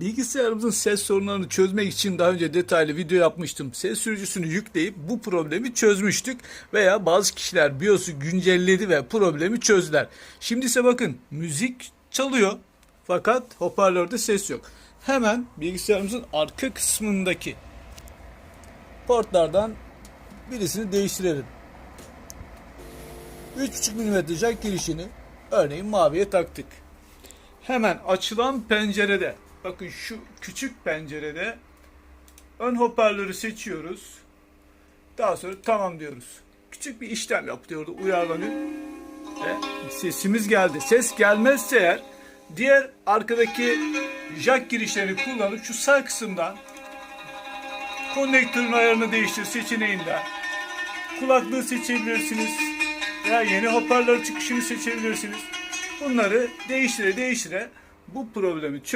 Bilgisayarımızın ses sorunlarını çözmek için daha önce detaylı video yapmıştım. Ses sürücüsünü yükleyip bu problemi çözmüştük veya bazı kişiler BIOS'u güncelledi ve problemi çözdüler. Şimdi ise bakın müzik çalıyor fakat hoparlörde ses yok. Hemen bilgisayarımızın arka kısmındaki portlardan birisini değiştirelim. 3.5 mm jack girişini örneğin maviye taktık. Hemen açılan pencerede bakın şu küçük pencerede ön hoparlörü seçiyoruz. Daha sonra tamam diyoruz. Küçük bir işlem yapıyor orada uyarlanıyor. Ve sesimiz geldi. Ses gelmezse eğer diğer arkadaki jack girişlerini kullanıp şu sağ kısımdan konnektörün ayarını değiştir seçeneğinden kulaklığı seçebilirsiniz veya yeni hoparlör çıkışını seçebilirsiniz. Bunları değiştire değiştire bu problemi çöz